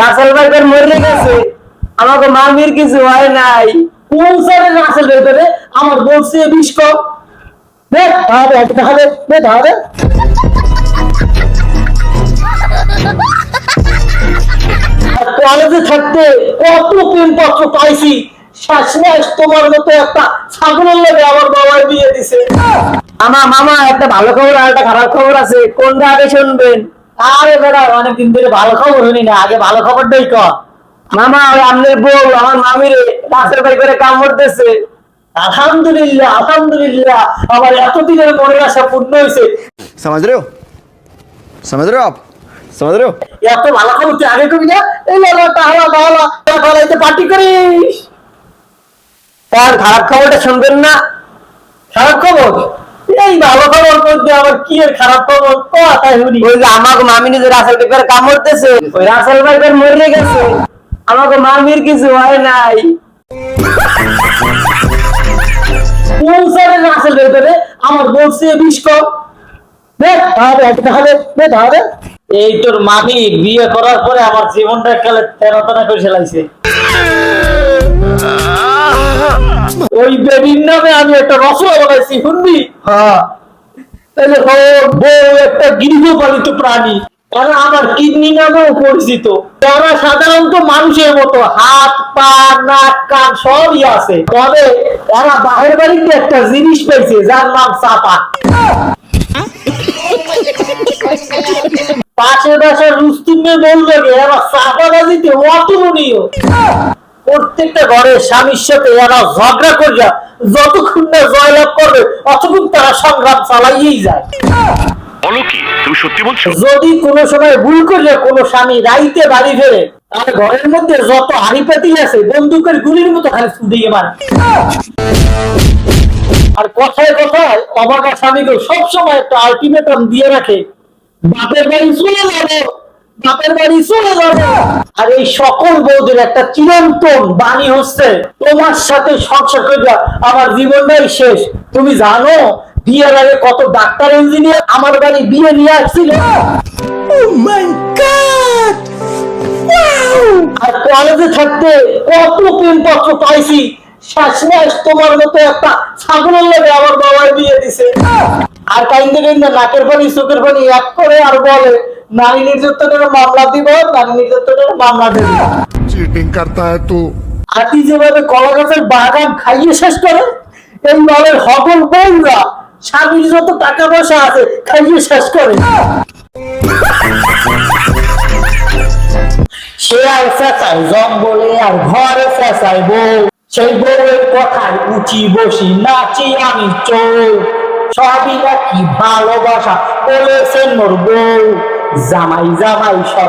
রাসেল মরে গেছে। আমাকে মামির কিছু হয় নাই। কোন রাসেল আমার বলছে তাহলে কলেজে থাকতে কত প্রেমপত্র পাইছি? শেষমেশ তোমার মতো একটা ছাগলের লোকে আমার বাবার বিয়ে দিছে। আমার মামা, একটা ভালো খবর আর একটা খারাপ খবর আছে। কোনটা আগে শুনবেন? আরে বেড়া অনেকদিন ধরে ভালো খবর শুনি না আগে ভালো খবর দেই মামা ওই আমনের বউ আমার মামির রাস্তার বাড়ি করে কামড় দিয়েছে আলহামদুলিল্লাহ আলহামদুলিল্লাহ আমার এতদিনের মনের আশা পূর্ণ হয়েছে। সমাজ রেও সমাজ রেও সমাজ রেও এত ভালো খবর তুই আগে কবি না? এই লালা তাহলা তাহলা তাহলা পার্টি করিস। তার খারাপ খবরটা শুনবেন না। খারাপ খবর? এই ভালো খবর মধ্যে আবার কি এর খারাপ খবর? কথা শুনি? ওই যে আমাকে মামি নিজে রাসেল পেপার কামড়তেছে ওই রাসেল পেপার মরে গেছে। আমাকে মামির কিছু হয় নাই। কোন রাসেল আমার বলছে বিষ কম। এই তোর মামি বিয়ে করার পরে আমার জীবনটা কালে তেরো তেরো করে ফেলাইছে বেবির নামে আমি একটা বানাইছি শুনবি? হ্যাঁ। তাহলে বউ একটা গৃহপালিত প্রাণী তারা আমার কিডনি নামেও পরিচিত। তারা সাধারণত মানুষের মতো হাত পা নাক কান সবই আছে। তবে তারা বাহির বাড়িতে একটা জিনিস পেয়েছে যার নাম চাপা। পাশের বাসার রুস্তুমে বলবে এরা চাপা দিতে অতুলনীয়। প্রত্যেকটা ঘরে স্বামীর সাথে এরা ঝগড়া করিয়া যতক্ষণ না জয়লাভ করবে অতক্ষণ তারা সংগ্রাম চালাইয়েই যায়। বলো কি তুমি সত্যি বলছো? যদি কোনো সময় ভুল করলে কোনো স্বামী রাইতে বাড়ি ফেরে তাহলে ঘরের মধ্যে যত হাড়ি পাতিল আছে বন্দুকের গুলির মতো খালি দিয়ে মারে। আর কথায় কথায় অবাকা স্বামীকে সবসময় একটা আলটিমেটাম দিয়ে রাখে বাপের বাড়ি চলে যাব। বাপের বাড়ি চলে যাব। আর এই সকল বৌদের একটা চিরন্তন বাণী হচ্ছে তোমার সাথে সংসার আমার জীবনটাই শেষ। তুমি জানো বিয়ের আগে কত ডাক্তার ইঞ্জিনিয়ার আমার বাড়ি বিয়ে নিয়ে আসছিল। আর কলেজে থাকতে কত প্রেমপত্র পাইছি শেষমেশ তোমার মতো একটা ছাগলের লাগে আমার বাবার বিয়ে দিছে। আর কাইন্দে কাইন্দে নাকের পানি চোখের পানি এক করে আর বলে নারী নির্যাতনের মামলা দিব নারী নির্যাতনের মামলা দেব। চিটিং করতা হ্যায় তু। আতি যেভাবে কলা গাছের বাগান খাইয়ে শেষ করে বউরা স্বামীর যত টাকা পয়সা আছে খাইয়ে শেষ করে। সে আর চেঁচায় জঙ্গলে আর ঘরে চেঁচায় বউ। সেই বউয়ের কথায় উঠি বসি নাচি আমি চৌ সবই নাকি ভালোবাসা বলেছেন মোর বউ। জামাই জামাই সব